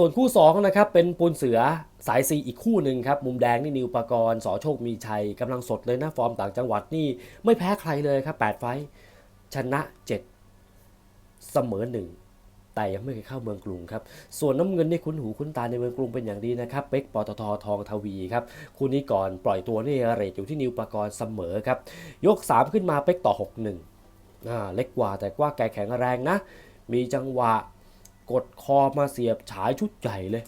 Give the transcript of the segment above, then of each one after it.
ส่วนคู่2นะครับเป็นปูนเสือสายซีอีกคู่หนึ่งครับมุมแดงนี่นิวปากรสอโชคมีชัยกำลังสดเลยนะฟอร์มต่างจังหวัดนี่ไม่แพ้ใครเลยครับ 8 ไฟชนะ 7 เสมอ 1 แต่ยังไม่เคยเข้าเมืองกรุงครับ ส่วนน้ำเงินนี่คุ้นหูคุ้นตาในเมืองกรุงเป็นอย่างดีนะครับเป็กปตททองทวีครับคู่นี้ก่อนปล่อยตัวนี่เรทอยู่ที่นิวปากรเสมอครับยก 3 ขึ้นมาเป็กต่อ 6 1อ่าเล็กกว่าแต่ว่าแกแข็งแรงนะ มีจังหวะ กดคอมาเสียบฉายชุดใหญ่เลย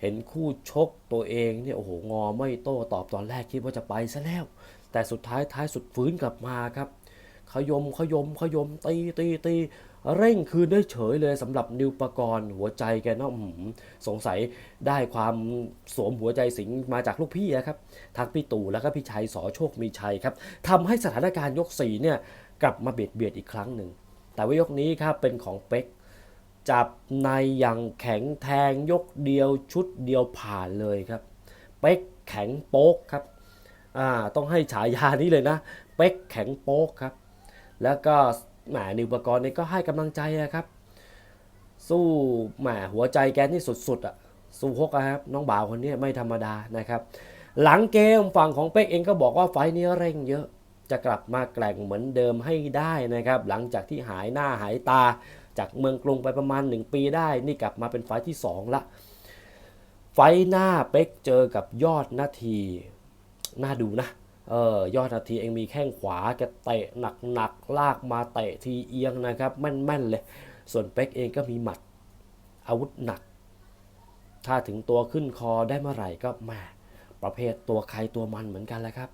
เห็นคู่ชกตัวเองเนี่ยโอ้โหงอไม่โต้ตอบตอนแรกคิดว่าจะไปซะแล้ว แต่สุดท้ายท้ายสุดฟื้นกลับมาครับ ขยมขยมขยมตีตีตีเร่งคืนได้เฉยเลยสำหรับนิวปกรณ์หัวใจแกเนาะอื้อหือสงสัยได้ความสวมหัวใจสิงมาจากลูกพี่นะครับทั้งพี่ตู่แล้วก็พี่ชัยสอโชคมีชัยครับทำให้สถานการณ์ยกสี่เนี่ยกลับมาเบียดเบียดอีกครั้งหนึ่งแต่ว่ายกนี้ครับเป็นของเป็ก จับในอย่างแข็งแทงยกเดียวชุดเดียวผ่านเลยครับ เป๊กแข็งโป๊กครับอ่าต้องให้ฉายานี้เลยนะ เป๊กแข็งโป๊กครับ แล้วก็แหมนิวปกรณ์นี่ก็ให้กำลังใจอะครับ สู้แหมหัวใจแกนี่สุดๆอะสู้ฮกอะครับน้องบ่าวคนนี้ไม่ธรรมดานะครับ หลังเกมฝั่งของเป๊กเองก็บอกว่าไฟนี้เร่งเยอะจะกลับมาแกร่งเหมือนเดิมให้ได้นะครับ หลังจากที่หายหน้าหายตา จากเมืองกรุงไปประมาณ 1 ปีได้ นี่กลับมาเป็นไฟที่ 2 ละ ไฟหน้าเป๊กเจอกับยอดนาที น่าดูนะ เออยอดนาทีเองมีแข้งขวาแกเตะหนักๆลากมาเตะทีเอียงนะครับ แม่นๆเลย ส่วนเป๊กเองก็มีหมัดอาวุธหนัก ถ้าถึงตัวขึ้นคอได้เมื่อไหร่ก็แหมาประเภทตัวใครตัวมันเหมือนกันแหละครับ